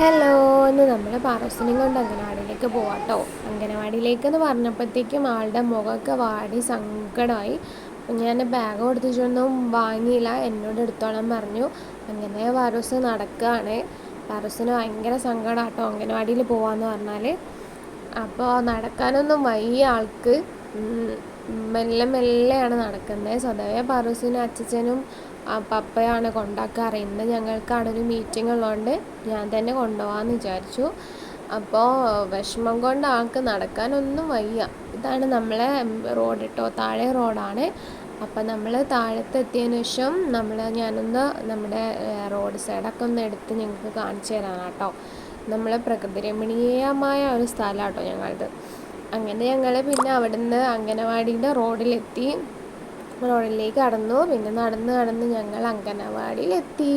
Hello എന്ന് നമ്മൾ പാറസിനെയും കൊണ്ട് അംഗനവാടിയിലേക്ക് പോവാട്ടോ. അംഗനവാടിയിലേക്ക് എന്ന് പറഞ്ഞപ്പോഴത്തേക്കും ആളുടെ മുഖമൊക്കെ വാടി സങ്കടമായി. അപ്പം ഞാൻ ബാഗ് കൊടുത്തിട്ടൊന്നും വാങ്ങിയില്ല. എന്നോട് എടുത്തോളം പറഞ്ഞു. അങ്ങനെ പാറൂസ് നടക്കുകയാണ് പാറൂസിന് ഭയങ്കര സങ്കടം കേട്ടോ അംഗനവാടിയിൽ പോവാന്ന് പറഞ്ഞാൽ അപ്പോൾ നടക്കാനൊന്നും വയ്യ ആൾക്ക്. മെല്ലെ മെല്ലെയാണ് നടക്കുന്നത്. സ്വതവേ പാറൂസിനും അച്ഛനും പപ്പയാണ് കൊണ്ടാക്കാറ് ഇന്ന് ഞങ്ങൾക്ക് അവിടെ ഒരു മീറ്റിംഗ് ഉള്ളതുകൊണ്ട് ഞാൻ തന്നെ കൊണ്ടുപോകാമെന്ന് വിചാരിച്ചു. അപ്പോൾ വിഷമം കൊണ്ട് ആൾക്ക് നടക്കാനൊന്നും വയ്യ. ഇതാണ് നമ്മളെ റോഡ് കേട്ടോ താഴെ റോഡാണ്. അപ്പം നമ്മൾ താഴത്തെത്തിയതിനു ശേഷം നമ്മൾ ഞാനൊന്ന് നമ്മുടെ റോഡ് സൈഡൊക്കെ ഒന്ന് എടുത്ത് ഞങ്ങൾക്ക് കാണിച്ചു തരാനാണ് കേട്ടോ നമ്മളെ പ്രകൃതി രമണീയമായ ഒരു സ്ഥലമാണ് കേട്ടോ ഞങ്ങളത് അങ്ങനെ ഞങ്ങൾ പിന്നെ അവിടുന്ന് അംഗനവാടിയുടെ റോഡിലെത്തി. റോഡിലേക്ക് കടന്നു. പിന്നെ നടന്ന് നടന്ന് ഞങ്ങൾ അംഗനവാടിയിലെത്തി.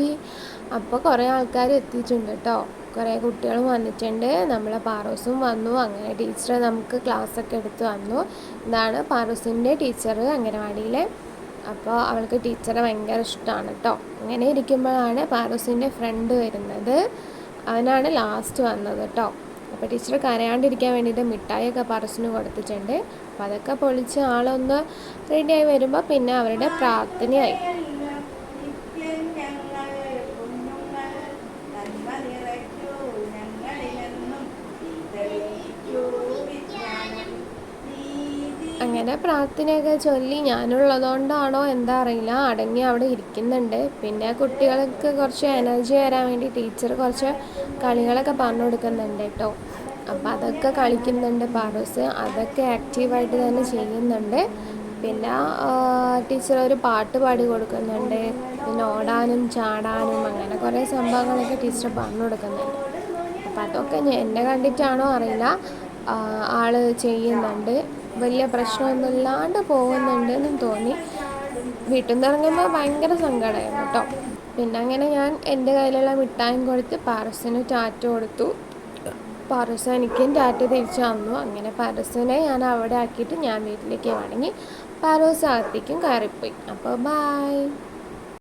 അപ്പോൾ കുറേ ആൾക്കാർ എത്തിയിട്ടുണ്ട് കേട്ടോ കുറേ കുട്ടികളും വന്നിട്ടുണ്ട്. നമ്മളെ പാറോസും വന്നു. അങ്ങനെ ടീച്ചർ നമുക്ക് ക്ലാസ് ഒക്കെ എടുത്ത് വന്നു. ഇതാണ് പാറോസിന്റെ ടീച്ചർ അംഗനവാടിയിലെ. അപ്പോൾ അവൾക്ക് ടീച്ചറെ ഭയങ്കര ഇഷ്ടമാണ് കേട്ടോ അങ്ങനെ ഇരിക്കുമ്പോഴാണ് പാറോസിന്റെ ഫ്രണ്ട് വരുന്നത്. അവനാണ് ലാസ്റ്റ് വന്നത് കേട്ടോ അപ്പോൾ ടീച്ചർ കരയാണ്ടിരിക്കാൻ വേണ്ടിയിട്ട് മിഠായിയൊക്കെ പറസിന് കൊടുത്തിട്ടുണ്ട്. അപ്പോൾ അതൊക്കെ പൊളിച്ച് ആളൊന്ന് റെഡിയായി വരുമ്പോൾ പിന്നെ അവരുടെ പ്രാർത്ഥനയായി. അങ്ങനെ പ്രാർത്ഥനയൊക്കെ ചൊല്ലി ഞാനുള്ളതുകൊണ്ടാണോ എന്താ അറിയില്ല. അടങ്ങി അവിടെ ഇരിക്കുന്നുണ്ട്. പിന്നെ കുട്ടികൾക്ക് കുറച്ച് എനർജി വരാൻ വേണ്ടി ടീച്ചർ കുറച്ച് കളികളൊക്കെ പറഞ്ഞു കൊടുക്കുന്നുണ്ട് കേട്ടോ. അപ്പം അതൊക്കെ കളിക്കുന്നുണ്ട് പാറൂസ്. അതൊക്കെ ആക്റ്റീവായിട്ട് തന്നെ ചെയ്യുന്നുണ്ട്. പിന്നെ ടീച്ചർ ഒരു പാട്ട് പാടി കൊടുക്കുന്നുണ്ട്. പിന്നെ ഓടാനും ചാടാനും അങ്ങനെ കുറേ സംഭവങ്ങളൊക്കെ ടീച്ചർ പറഞ്ഞു കൊടുക്കുന്നുണ്ട്. അപ്പം അതൊക്കെ എന്നെ കണ്ടിട്ടാണോ അറിയില്ല. ആൾ ചെയ്യുന്നുണ്ട്. വലിയ പ്രശ്നമൊന്നുമില്ലാണ്ട് പോകുന്നുണ്ട് എന്നും തോന്നി. വീട്ടിൽ നിന്ന് ഇറങ്ങുമ്പോൾ ഭയങ്കര സങ്കടമായിരുന്നു കേട്ടോ. പിന്നെ അങ്ങനെ ഞാൻ എന്റെ കയ്യിലുള്ള മിഠായും കൊടുത്ത് പാറസിന് ടാറ്റ കൊടുത്തു. പാറസ് എനിക്കും ടാറ്റ തിരിച്ചു തന്നു. അങ്ങനെ പാറസിനെ ഞാൻ അവിടെ ആക്കിയിട്ട് ഞാൻ വീട്ടിലേക്ക് വേണമെങ്കിൽ പാറോസ് അകത്തേക്കും കയറിപ്പോയി. അപ്പോൾ ബായ്